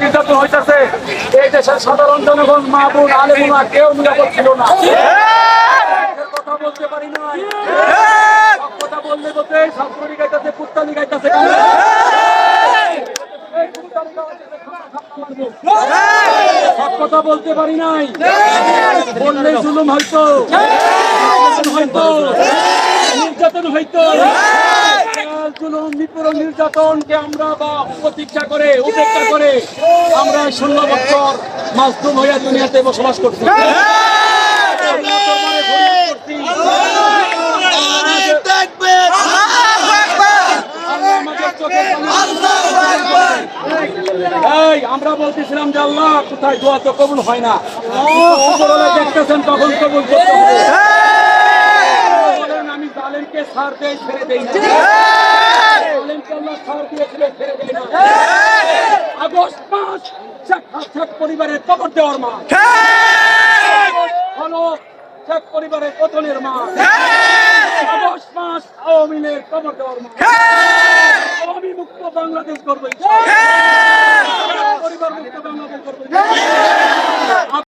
নির্যাতন হইতেছে। এই দেশের সাধারণ জনগণ মা বোন আলেমুনা কেউ নিরাপদ ছিল না। কথা বলতে পারি নাই কথা বললে বলতে ছাত্রলী গাইতেছে পুত্তালি গাইতেছে কথা বলতে পারি নাই। বললে জুলুম হয়তো নির্যাতন হয়তো নির্যাতন হয়তো জুলুম নিপীড়ন নির্যাতনকে আমরা বা প্রতীক্ষা করে উপেক্ষা করে আমরা ষোলো বছর মাসদুম হইয়া দুনিয়াতে বসবাস করছি। আমরা বলতেছিলাম যে আল্লাহ কোথায় দোয়া তো কবুল হয় না। দেখতেছেন তখন কবুল করতে ছাড় দেই ছেড়ে জালেমকে আল্লাহ ছাড় দিয়েছিলেন ছেড়ে না। আগস্ট মাস শেখ হাসিনা পরিবারের কবর দেওয়ার মাস হলো শেখ পরিবারের পতনের মাস আগস্ট মাস আওয়ামী লীগের কবর দেওয়ার মাস আওয়ামী মুক্ত বাংলাদেশ করব পরিবার মুক্ত বাংলাদেশ করব